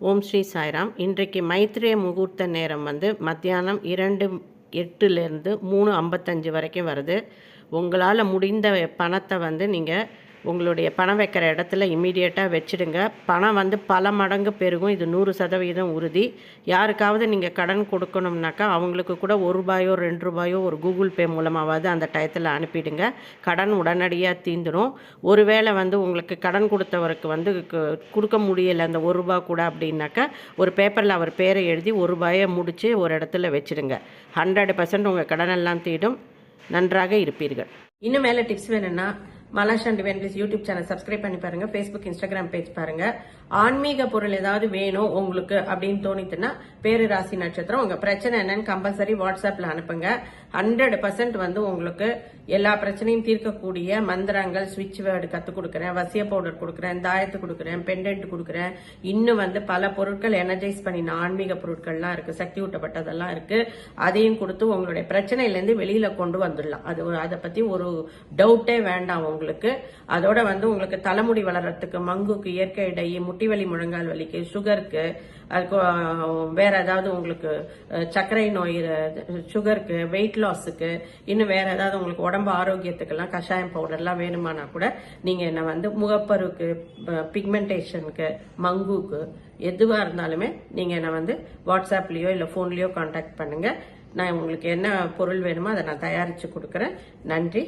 ஓம் ஸ்ரீ சாய்ராம். இன்றைக்கு மைத்ரேய முகூர்த்த நேரம் வந்து மத்தியானம் இரண்டு எட்டுலேருந்து மூணு ஐம்பத்தஞ்சு வரைக்கும் வருது. உங்களால் முடிந்த பணத்தை வந்து நீங்கள் உங்களுடைய பணம் வைக்கிற இடத்துல இமீடியட்டாக வச்சிடுங்க. பணம் வந்து பல மடங்கு பெருகும். இது நூறு சதவீதம் உறுதி. யாருக்காவது நீங்கள் கடன் கொடுக்கணும்னாக்கா அவங்களுக்கு கூட ஒரு ரூபாயோ ரெண்டு ரூபாயோ ஒரு கூகுள் பே மூலமாவது அந்த டயத்தில் அனுப்பிடுங்க. கடன் உடனடியாக தீந்துடும் ஒருவேளை வந்து உங்களுக்கு கடன் கொடுத்தவருக்கு வந்து கொடுக்க முடியலை அந்த ஒரு ரூபா கூட அப்படின்னாக்கா ஒரு பேப்பரில் அவர் பேரை எழுதி ஒரு ரூபாயை முடித்து ஒரு இடத்துல வச்சிடுங்க. ஹண்ட்ரட் பர்சன்ட் உங்கள் கடனெல்லாம் தீடும். நன்றாக இருப்பீர்கள். இன்னும் மேலே டிப்ஸ் வேணும்னா மலாஷ் அண்ட் வென்லிஸ் யூடியூப் சேனல் சப்ஸ்கிரைப் பண்ணி பாருங்க. ஃபேஸ்புக் இன்ஸ்டாகிராம் பேஜ் பாருங்க. ஆன்மீக பொருள் ஏதாவது வேணும் உங்களுக்கு அப்படின்னு தோணித்துன்னா பேரு ராசி நட்சத்திரம். உங்க பிரச்சனை என்னன்னு கம்பல்சரி வாட்ஸ்அப்ல அனுப்புங்க. ஹண்ட்ரட் பர்சன்ட் வந்து உங்களுக்கு எல்லா பிரச்சனையும் தீர்க்கக்கூடிய மந்திரங்கள் சுவிட்ச் வேர்டு கற்றுக் கொடுக்குறேன். வசிய பவுடர் கொடுக்குறேன் தாயத்து கொடுக்குறேன் பெண்டன்ட் கொடுக்குறேன். இன்னும் வந்து பல பொருட்கள் எனர்ஜைஸ் பண்ணின ஆன்மீக பொருட்கள்லாம் இருக்கு. சக்தி ஊட்டப்பட்டதெல்லாம் இருக்கு. அதையும் கொடுத்து உங்களுடைய பிரச்சனையிலேருந்து வெளியில கொண்டு வந்துடலாம். அது அதை பத்தி ஒரு டவுட்டே வேண்டாம் உங்களுக்கு. அதோட வந்து உங்களுக்கு தலைமுடி வளர்றதுக்கு மங்குக்கு இயற்கை இடை முட்டி வலி முழங்கால் வலிக்கு சுகருக்கு அதுக்கு வேற ஏதாவது உங்களுக்கு சர்க்கரை நோய் சுகருக்கு வெயிட் லாஸுக்கு இன்னும் வேற ஏதாவது உங்களுக்கு உடம்பு ஆரோக்கியத்துக்கெல்லாம் கஷாயம் பவுடர்லாம் வேணுமானா கூட நீங்க என்ன வந்து முகப்பருக்கு பிக்மெண்டேஷனுக்கு மங்குக்கு எதுவா இருந்தாலுமே நீங்க என்ன வந்து வாட்ஸ்அப்லயோ இல்ல போன்லயோ காண்டாக்ட் பண்ணுங்க. நான் உங்களுக்கு என்ன பொருள் வேணுமோ அதை நான் தயாரிச்சு கொடுக்குறேன். நன்றி